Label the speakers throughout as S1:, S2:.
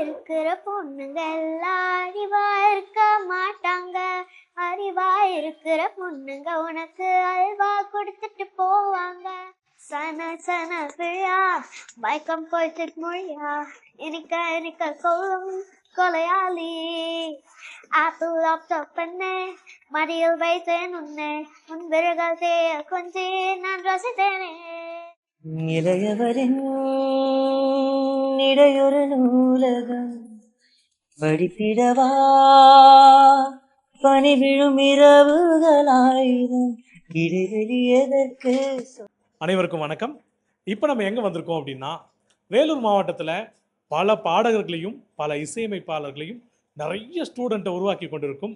S1: இருக்கிற பொண்ணுங்க எல்லாம் அறிவா இருக்க மாட்டாங்க. அறிவா இருக்கிற பொண்ணுங்க உனக்கு அல்வா கொடுத்துட்டு போவாங்க. சன சன பிழா மயக்கம் போயிட்டு மொழியா இனிக்க இனிக்க கொள்ளும் கொலையாளி. ஆப்பிள் லாப்டாப் பண்ணே மடியில் வைத்தேன் உன்னை. உன் விரகள் தேய கொஞ்சி நான் ரசித்தேனே.
S2: இளையவரின் இடையொரு நூலகம். படிப்பிடவா பனி விழும் இரவுகளாயிரம் இடைவெளி எதற்கு
S3: அனைவருக்கும் வணக்கம். இப்போ நம்ம எங்கே வந்திருக்கோம் அப்படின்னா வேலூர் மாவட்டத்தில் பல பாடகர்களையும் பல இசையமைப்பாளர்களையும் நிறைய ஸ்டூடெண்ட்டை உருவாக்கி கொண்டிருக்கும்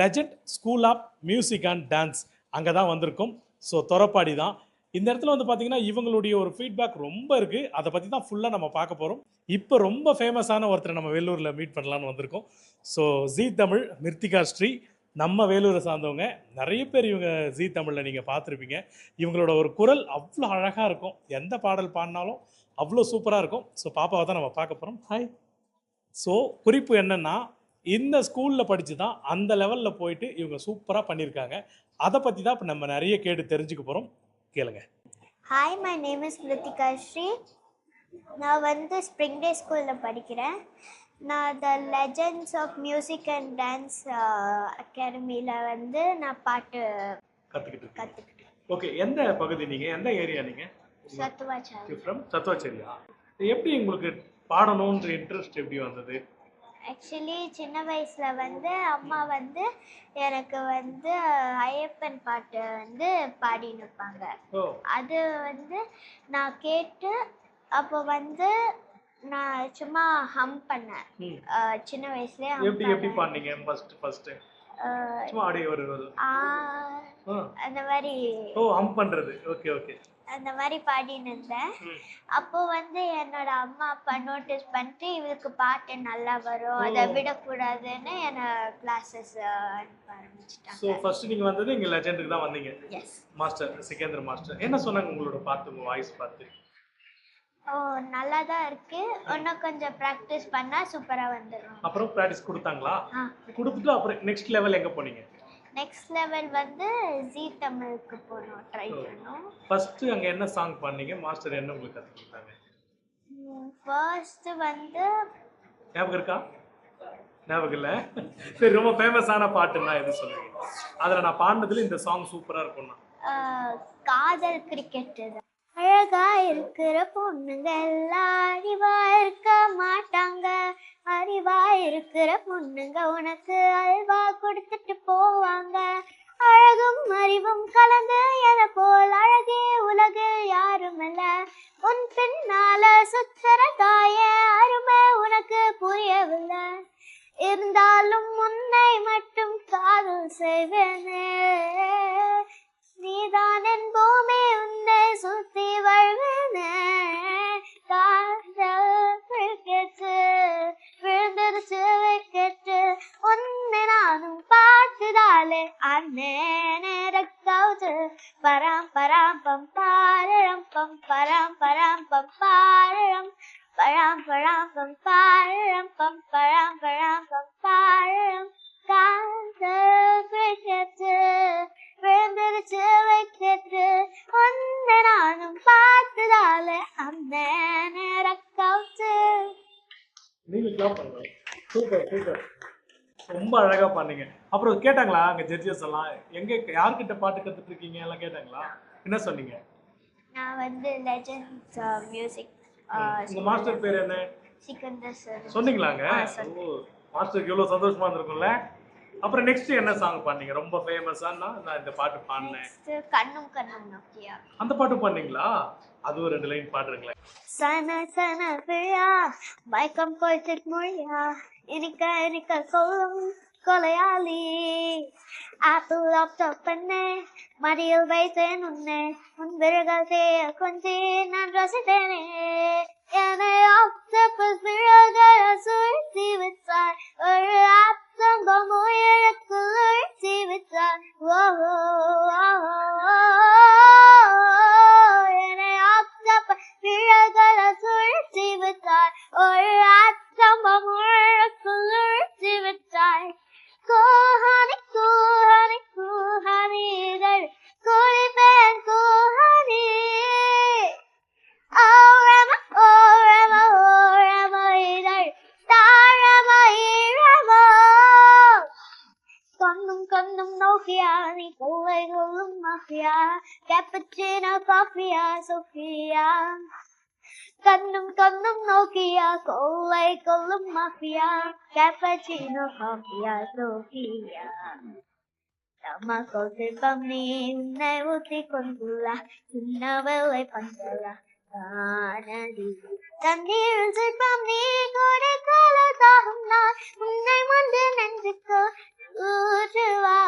S3: legend school of music and dance அங்கே தான் வந்திருக்கும். ஸோ தொரப்பாடி தான் இந்த இடத்துல வந்து பார்த்தீங்கன்னா இவங்களுடைய ஒரு ஃபீட்பேக் ரொம்ப இருக்குது அதை பற்றி தான் ஃபுல்லாக நம்ம பார்க்க போகிறோம் இப்போ ரொம்ப ஃபேமஸான ஒருத்தரை நம்ம வேலூரில் மீட் பண்ணலான்னு வந்திருக்கோம். ஸோ ஜீ தமிழ் மிருத்திகா ஸ்ரீ நம்ம வேலூரை சார்ந்தவங்க. நிறைய பேர் இவங்க ஜீ தமிழில் நீங்கள் பார்த்துருப்பீங்க. இவங்களோட ஒரு குரல் அவ்வளோ அழகாக இருக்கும். எந்த பாடல் பாடினாலும் அவ்வளோ சூப்பராக இருக்கும். ஸோ பாப்பாவை தான் நம்ம பார்க்க போகிறோம் ஹாய் ஸோ குறிப்பு என்னென்னா இந்த ஸ்கூலில் படித்து தான் அந்த லெவலில் போயிட்டு இவங்க சூப்பராக பண்ணியிருக்காங்க. அதை பற்றி தான் இப்போ நம்ம நிறைய கேட்டு தெரிஞ்சுக்க போகிறோம் கேளுங்க.
S1: Hi my name is Mrithika Sri நான் வந்து ஸ்ப்ரிங் டே ஸ்கூலில் படிக்கிறேன். நான் the legends of music and dance அகாடமியில் வந்து நான் பாட்டு
S3: கற்றுக்கிட்டு
S1: கற்றுக்கிட்டேன்
S3: ஓகே எந்த பகுதி நீங்கள் எந்த ஏரியா நீங்கள்
S1: சத்துவாச்சாரி
S3: ஃப்ரம் சத்துவாச்சேரியா எப்படி உங்களுக்கு பாடணுன்ற இன்ட்ரெஸ்ட் எப்படி வந்தது?
S1: ஆக்சுவலி சின்ன வயசில் வந்து அம்மா வந்து எனக்கு வந்து ஐயப்பன் பாட்டு வந்து பாடின்னு இருப்பாங்க அது வந்து நான் கேட்டு அப்போ வந்து நான் சும்மா ஹம் பண்ணேன். சின்ன வயசுலேயே
S3: எப்படி எப்படி
S1: பண்ணேன்.
S3: பாடினீங்க? ஃபர்ஸ்ட் ஃபர்ஸ்ட் சும்மா அப்படியே ஒரு ஒரு-
S1: ஆ,
S3: ஆ.
S1: அந்த மாதிரி.
S3: ஓ ஹம் பண்ணுறது ஓகே ஓகே.
S1: அந்த மாதிரி பாடின்னு இருந்தேன். அப்போ வந்து என்னோட அம்மா அப்பா நோட்டீஸ் பண்ணிட்டு இவளுக்கு பாட்டு நல்லா வரும் அதை. விடக்கூடாதுன்னு என்னை கிளாஸஸ் அனுப்ப
S3: ஸோ
S1: ஆரம்பிச்சிட்டாங்க
S3: ஃபர்ஸ்ட் நீங்கள் வந்தது இங்கே லெஜெண்டுக்கு தான் வந்தீங்க? மாஸ்டர் சிகேந்திர மாஸ்டர் என்ன சொன்னாங்க உங்களோட பார்த்து உங்கள் வாய்ஸ் பார்த்து
S1: ஓ நல்லா தான் இருக்கு. இன்னும் கொஞ்சம் ப்ராக்டிஸ் பண்ணால் சூப்பராக வந்துடும்
S3: அப்புறம் ப்ராக்டிஸ் கொடுத்தாங்களா? கொடுத்துட்டு அப்புறம் நெக்ஸ்ட் லெவல் எங்கே போனீங்க?
S1: நெக்ஸ்ட் லெவல் வந்து ஜி தமிழுக்கு போகணும் ட்ரை பண்ணோம்.
S3: ஃபர்ஸ்ட் அங்கே என்ன சாங் பண்ணீங்க? மாஸ்டர் என்ன உங்களுக்கு கற்றுக் கொடுத்தாங்க?
S1: ஃபர்ஸ்ட் வந்து
S3: ஞாபகம் இருக்கா? ஞாபகம் இல்லை. சரி ரொம்ப ஃபேமஸான பாட்டுன்னா எது சொல்லுவீங்க அதில் நான் பாடினதுல இந்த சாங் சூப்பராக இருக்கும்னா.
S1: காதல் கிரிக்கெட் அழகா இருக்கிற பொண்ணுங்க எல்லாம் அறிவா இருக்க மாட்டாங்க. அறிவா இருக்கிற பொண்ணுங்க உனக்கு அல்வா கொடுத்துட்டு போவாங்க. அழகும் அறிவும் கலந்து என போல் அழகே உலகு யாரும் உன் பின்னால சுத்தர தாய அருமை உனக்கு புரியவில்லை. இருந்தாலும் உன்னை மட்டும் காதல் செய்வேனே. நீதான் என் பூமி உன்னை சுத்தி வருவேனே காதல்
S3: கிளாப் பண்ணுங்க சூப்பர் சூப்பர் ரொம்ப அழகாக பண்ணீங்க அப்புறம் கேட்டாங்களா அங்கே ஜட்ஜஸ் எல்லாம் எங்கே யார்கிட்ட பாட்டு கற்றுட்டு இருக்கீங்க எல்லாம் கேட்டாங்களா? என்ன சொன்னீங்க?
S1: நான் வந்து லெஜண்ட்ஸ் மியூசிக்
S3: உங்க மாஸ்டர் பேர் என்ன?
S1: சிக்கந்தர் சார்
S3: சொன்னீங்களாங்க? மாஸ்டருக்கு எவ்வளோ சந்தோஷமா இருந்திருக்கும்ல? அப்புறம் நெக்ஸ்ட் என்ன சாங் பண்ணீங்க ரொம்ப ஃபேமஸானா நான் இந்த பாட்டு பாடினேன்.
S1: கண்ணும் கண்ணும் நோக்கியா?
S3: அந்த பாட்டு பண்ணீங்களா அதுவும் ரெண்டு லைன் பாடுறீங்களேன்
S1: சன சன விழா மயக்கம் போயிட்டு மொழியா? இனிக்க இனிக்க சொல்லும் கொலையாளி. ஆப்பிள் லாப்டாப் பண்ணே மடியில் வைத்தேன் உன்னை. உன் விரகள் தேய கொஞ்சி நான் ரசித்தேனே. என்னை ஆக்டோபஸ் விரல்களை சுழ்த்தி விட்டார் കണ്ണും കണ്ണും നോക്കിയ കൊള്ളെ കൊള്ളും മാഫിയ കാപ്പച്ചിനോ കോഫിയ സോഫിയ തമക്കൊക്കെ പമ്മി ഉന്നെ ഊത്തിക്കൊണ്ടുള്ള ചിന്നവളെ പഞ്ചല കാനടി തണ്ണീർ പമ്മി കൂടെ കാലതാകുന്ന ഉന്നെ വന്ന് നെഞ്ചുക്കോ ഊറ്റുവാ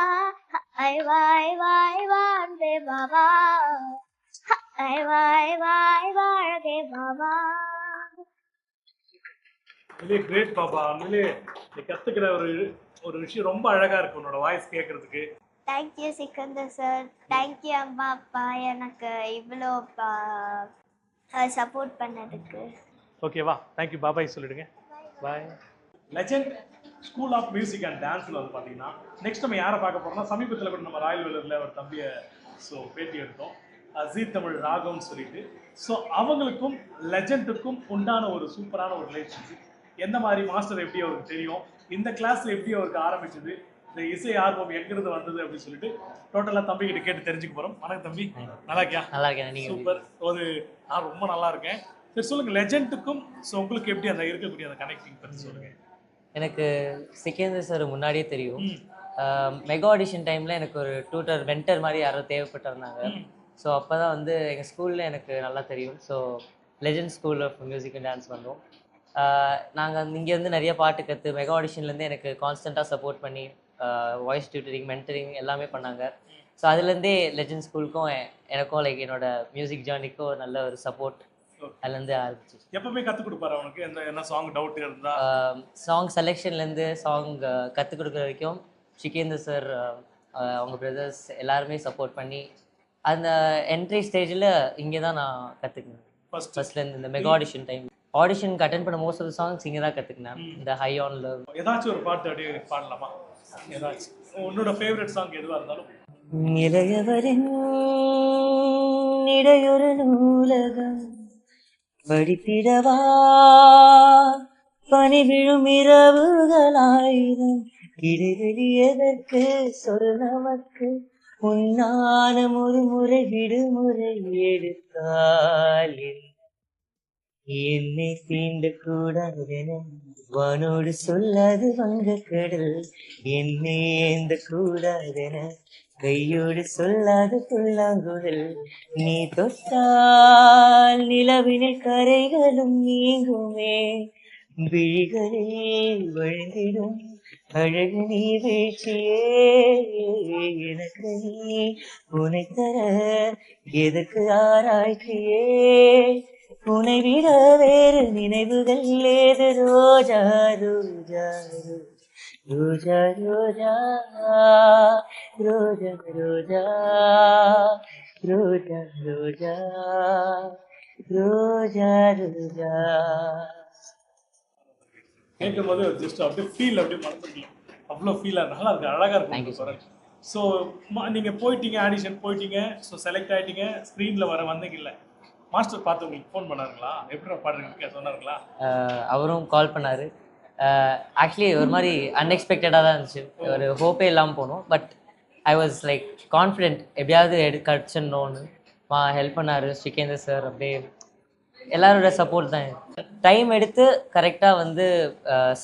S1: വായ് വായ് വായ് വാണ്ടേ ബാബാ வாய் வாய் பாபா வாய் வாய் வாழ்கே பாபா.
S3: உண்மையிலே கிரேட் பாப்பா உண்மையிலே நீ கத்துக்கிற ஒரு ஒரு விஷயம் ரொம்ப அழகா இருக்கு உன்னோட வாய்ஸ் கேட்கறதுக்கு
S1: தேங்க்யூ சிக்கந்தர் சார் தேங்க்யூ அம்மா அப்பா. எனக்கு இவ்வளோ சப்போர்ட் பண்ணதுக்கு.
S3: ஓகேவா தேங்க்யூ பாபாய் சொல்லிடுங்க. Bye legend school of music and டான்ஸில் வந்து பார்த்தீங்கன்னா நெக்ஸ்ட் நம்ம யாரை பார்க்க போறோம்னா சமீபத்தில் கூட நம்ம ராயல் வெல்லூரில் ஒரு தம்பியை ஸோ பேட்டி எடுத்தோம். ஜீ தமிழ் ராகம்னு சொல்லிட்டு. ஸோ அவங்களுக்கும் லெஜெண்டுக்கும் உண்டான ஒரு சூப்பரான ஒரு ரிலேஷன்ஷிப் எந்த மாதிரி மாஸ்டர் எப்படி அவருக்கு தெரியும்? இந்த கிளாஸ்ல எப்படி அவருக்கு ஆரம்பிச்சது? இந்த இசை ஆர்வம் எங்கிருந்து வந்தது அப்படின்னு சொல்லிட்டு டோட்டலாக தம்பி கிட்ட கேட்டு தெரிஞ்சுக்க போறோம். வணக்கம் தம்பி. நல்லா இருக்கியா?
S2: நல்லா இருக்கேன்?
S3: சூப்பர் ஒரு நான் ரொம்ப நல்லா இருக்கேன். சரி சொல்லுங்க லெஜெண்டுக்கும் ஸோ உங்களுக்கு எப்படி அந்த இருக்கக்கூடிய அந்த கனெக்டிங் பற்றி சொல்லுங்க.
S2: எனக்கு சிக்கேந்தர் சார் முன்னாடியே தெரியும். மெகா ஆடிஷன் டைமில் எனக்கு ஒரு டூட்டர் வென்டர் மாதிரி யாரோ தேவைப்பட்டிருந்தாங்க. ஸோ அப்போ தான் வந்து எங்கள் ஸ்கூலில் எனக்கு நல்லா தெரியும். So legend school of music and dance வந்தோம். நாங்கள் இங்கேருந்து நிறைய பாட்டு கற்று மெகா ஆடிஷன்லேருந்து எனக்கு கான்ஸ்டண்ட்டாக சப்போர்ட் பண்ணி வாய்ஸ் டியூட்டரிங் மென்டரிங் எல்லாமே பண்ணாங்க. ஸோ அதுலேருந்தே லெஜண்ட் ஸ்கூலுக்கும் எனக்கும் லைக் என்னோட மியூசிக் ஜேர்னிக்கும் நல்ல ஒரு சப்போர்ட் அதுலேருந்து ஆரம்பிச்சு
S3: எப்பவுமே கற்றுக் கொடுப்பாரு அவனுக்கு எந்த என்ன சாங் டவுட் இருந்தா?
S2: சாங் செலெக்ஷன்லேருந்து சாங் கற்றுக் கொடுக்குற வரைக்கும் சிகேந்தர் சார் அவங்க பிரதர்ஸ் எல்லாருமே சப்போர்ட் பண்ணி அந்த என்ட்ரி ஸ்டேஜில் இங்கே தான் நான் கற்றுக்கினேன்
S3: ஃபர்ஸ்ட்
S2: ஃபர்ஸ்ட்லேருந்து இந்த மெகா ஆடிஷன் டைம் ஆடிஷனுக்கு அட்டன் பண்ண மோஸ்ட் ஆஃப் சாங்ஸ் இங்கே தான் கற்றுக்கினேன் இந்த ஹை ஆன் லவ்
S3: ஏதாச்சும் ஒரு பாட்டு அப்படியே பாடலாமா? ஏதாச்சும். உன்னோட ஃபேவரட் சாங் எதுவா இருந்தாலும்.
S2: இளையவரின் இடையொரு நூலகம் படித்திடவா பனி விழும் இரவுகளாயிரம் இடைவெளி எதற்கு? சொல் நமக்கு. உன்னான ஒரு முறை விடுமுறை எடுத்தால் என்னை தீண்ட கூடாதென வானோடு சொல்லாது வங்க கடல் என்னை ஏந்த கூடாதென கையோடு சொல்லாது புல்லாங்குழல். நீ தொட்டால் நிலவினில் கரைகளும் நீங்குமே. விழிகளில் வழிந்திடும் அழகு நீ வீழ்ச்சியே எனக்கு நீ உனை தர எதுக்கு ஆராய்ச்சியே? உனை விட வேறு நினைவுகள் ஏது? ரோஜா ரோஜா ரோஜா ரோஜா ரோஜா ரோஜா ரோஜா ரோஜா ரோஜா ரோஜா.
S3: கேட்கும் போது ஜஸ்ட் அப்படியே ஃபீல் அப்படியே மறந்துக்கலாம் அவ்வளோ ஃபீலாக நல்லா இருக்கு அழகா
S2: Thank you,
S3: இருக்கு ஸோ நீங்க போயிட்டீங்க ஆடிஷன் போயிட்டீங்க ஸோ செலக்ட் ஆயிட்டீங்க ஸ்க்ரீன்ல வர வந்தீங்கல்ல மாஸ்டர் பார்த்து உங்களுக்கு ஃபோன் பண்ணாருங்களா? எப்படி பாடுறீங்க சொன்னாருங்களா?
S2: அவரும் கால் பண்ணாரு. ஆக்சுவலி ஒரு மாதிரி அன்எக்ஸ்பெக்டடாக தான் இருந்துச்சு. ஒரு ஹோப்பே இல்லாமல் போனோம். But I was like confident எப்படியாவது எடு கிடச்சிடணும்னு மா ஹெல்ப் பண்ணாரு ஸ்ரீகேந்தர் சார் அப்படியே எல்லாரோட சப்போர்ட் தான் டைம் எடுத்து கரெக்டாக வந்து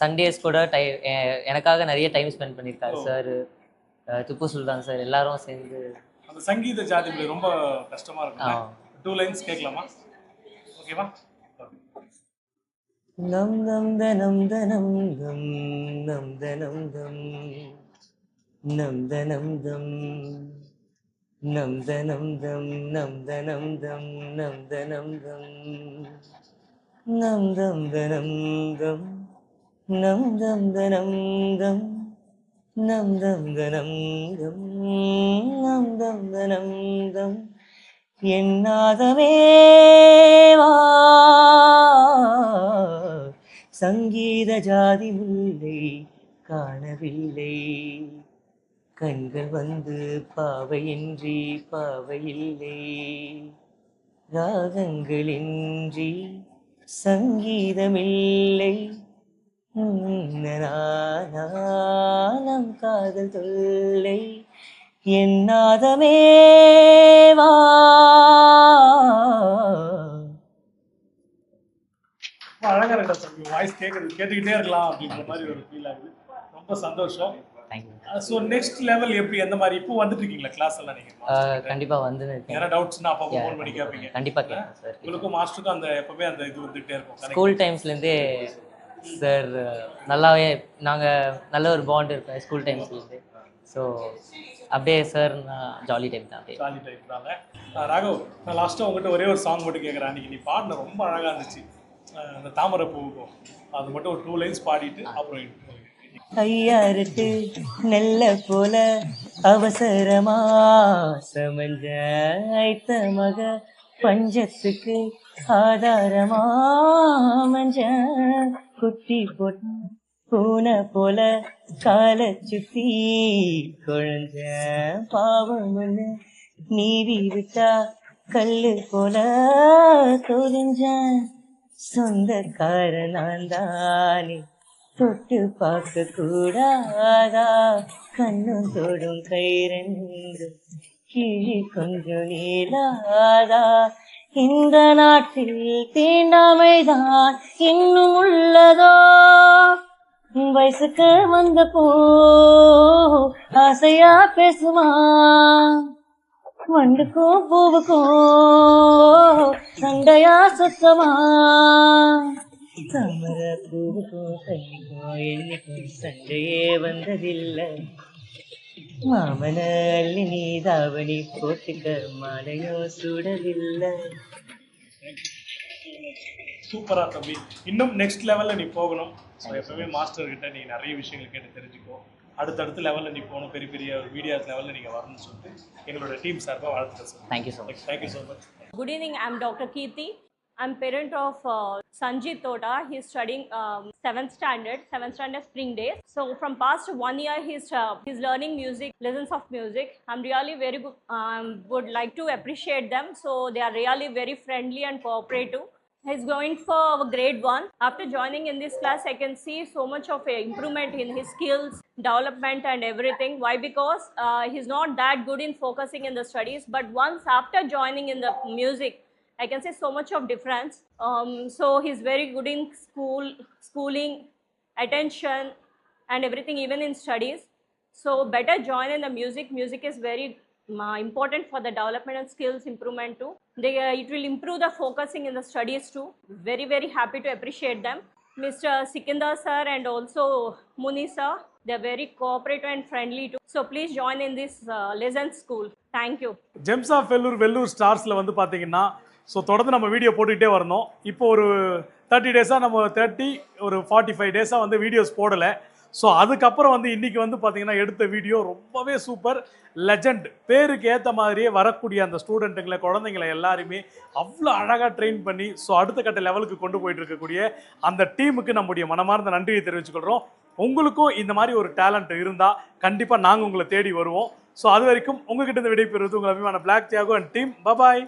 S2: சண்டேஸ் கூட டை எனக்காக நிறைய டைம் ஸ்பெண்ட் பண்ணியிருக்காரு சார். திப்பு சுல்தான் சார். எல்லாரும் சேர்ந்து.
S3: அந்த சங்கீத ஜாதி ரொம்ப கஷ்டமா. இருக்கும் டூ லைன்ஸ் கேட்கலாமா? ஓகேவா
S2: நம் நம் தனம் தனம் தம் நம் தனம் தம் நம் தனம் தம். നന്ദനന്ദം നന്ദനന്ദം നന്ദനന്ദം നന്ദനന്ദം നന്ദനന്ദം നന്ദനന്ദം നന്ദനന്ദം എന്നാദമേവാ സംഗീത ജാതി മുല്ലേ കാണവില്ലേ கண்கள் வந்து பாவையின்றி பாவையில்லை. ராகங்களின்றி சங்கீதமில்லை. நம் காதல் தொல்லை என்னாதமேவா நாதமே
S3: அழகா இருக்கா சார்? வாய்ஸ் கேட்கறது கேட்டுக்கிட்டே இருக்கலாம் அப்படின்ற மாதிரி ஒரு ஃபீல் ஆகுது. ரொம்ப சந்தோஷம்.
S2: தேங்க்யூ
S3: ஸோ நெக்ஸ்ட் லெவல் எப்படி? எந்த மாதிரி? இப்போ வந்துட்டு இருக்கீங்களா கிளாஸ் எல்லாம் நீங்க?
S2: கண்டிப்பாக வந்து
S3: ஏன்னா டவுட்ஸ்னா அப்போ ஃபோன் பண்ணி கேட்பீங்க
S2: கண்டிப்பாக கேட்பேன் சார்.
S3: உங்களுக்கும் மாஸ்டருக்கும் அந்த எப்பவுமே அந்த இது வந்துகிட்டே இருக்கும்.
S2: ஸ்கூல் டைம்ஸ்லேருந்தே சார் நல்லாவே நாங்கள் நல்ல ஒரு பாண்ட் இருப்பேன் ஸ்கூல் டைம்ஸ்லேருந்து ஸோ அப்படியே சார் நான் ஜாலி டைம் தான்
S3: ஜாலி டைப்னால ராகவ் நான் லாஸ்ட்டாக உங்ககிட்ட ஒரே ஒரு சாங் மட்டும் கேட்குறேன் அன்றைக்கி நீ பாடின ரொம்ப அழகாக இருந்துச்சு. அந்த தாமரை பூவுக்கும் அது மட்டும் ஒரு டூ லைன்ஸ் பாடிட்டு அப்புறம்
S2: ஐயாருக்கு நெல்ல போல அவசரமா சமஞ்ச ஐத்த மக பஞ்சத்துக்கு ஆதாரமா மஞ்ச குட்டி போட்டு பூனை போல காலை சுத்தி குழஞ்ச பாவம் ஒண்ணு நீவி விட்டா கல்லு போல தொழிஞ்ச சொந்தக்கார நான் தானே. தொட்டு பார்க்க கூடாதா? கண்ணும் தொடும் கை கிழி கொஞ்சம் நீளாதா? இந்த நாட்டில் தீண்டாமைதான் இன்னும் உள்ளதோ? வயசுக்கு வந்த போ ஆசையா பேசுமா மண்டுக்கும் பூவுக்கும் சண்டையா சுத்தமா தாமர பூவுக்கும் கைக்கும் என்னைக்கும் சண்டையே வந்ததில்லை மாமன அள்ளி நீ தாவணி போட்டுக்க மழையோ சுடவில்லை
S3: சூப்பராக தம்பி இன்னும் நெக்ஸ்ட் லெவலில் நீ போகணும் ஸோ எப்பவுமே மாஸ்டர் கிட்ட நீ நிறைய விஷயங்கள் கேட்டு தெரிஞ்சுக்கோ அடுத்தடுத்த லெவலில் நீ போகணும் பெரிய பெரிய ஒரு வீடியோஸ் லெவலில் நீங்கள் வரணும்னு சொல்லிட்டு எங்களோட டீம் சார்பாக வாழ்த்துக்கள் sir
S2: thank you so
S3: much thank you so much
S4: Good evening. I'm Dr. Kirti. I'm parent of uh, Sanjit Toda. He's studying um, seventh standard, seventh standard spring days. So from past one year, he's uh, he's learning music, lessons of music. I'm really very good. Um, would like to appreciate them. So they are really very friendly and cooperative. He's going for grade one. After joining in this class, I can see so much of a improvement in his skills, development, and everything. Why? Because uh, he's not that good in focusing in the studies. But once after joining in the music, I can see so much of difference. Um, so he's very good in school, schooling, attention, and everything, even in studies. So better join in the music. Music is very uh, important for the development and skills improvement too. They, uh, it will improve the focusing in the studies too. Very very happy to appreciate them. Mr. Sikandar sir and also Muni sir, they're very cooperative and friendly too. So please join in this uh, lesson school. Thank you.
S3: Gems of Vellore Vellore ஸ்டார்ஸில் வந்து பார்த்தீங்கன்னா so தொடர்ந்து நம்ம video போட்டுக்கிட்டே வரணும். இப்போ ஒரு thirty டேஸாக நம்ம தேர்ட்டி ஒரு ஃபார்ட்டி ஃபைவ் டேஸாக வந்து வீடியோஸ் போடலை. ஸோ அதுக்கப்புறம் வந்து இன்றைக்கி வந்து பார்த்தீங்கன்னா எடுத்த வீடியோ ரொம்பவே சூப்பர் லெஜண்ட் பேருக்கு ஏற்ற மாதிரியே வரக்கூடிய அந்த ஸ்டூடெண்ட்டுங்களை குழந்தைங்களை எல்லாருமே அவ்வளோ அழகாக ட்ரெயின் பண்ணி ஸோ அடுத்த கட்ட லெவலுக்கு கொண்டு போயிட்டு இருக்கக்கூடிய அந்த டீமுக்கு நம்முடைய மனமார்ந்த நன்றியை தெரிவிச்சுக்கொள்கிறோம் உங்களுக்கும் இந்த மாதிரி ஒரு டேலண்ட் இருந்தால் கண்டிப்பாக நாங்கள் உங்களை தேடி வருவோம். ஸோ அது வரைக்கும் உங்ககிட்ட இருந்து விடைபெறுவது உங்கள் அபிமான blog Tiago and team bye bye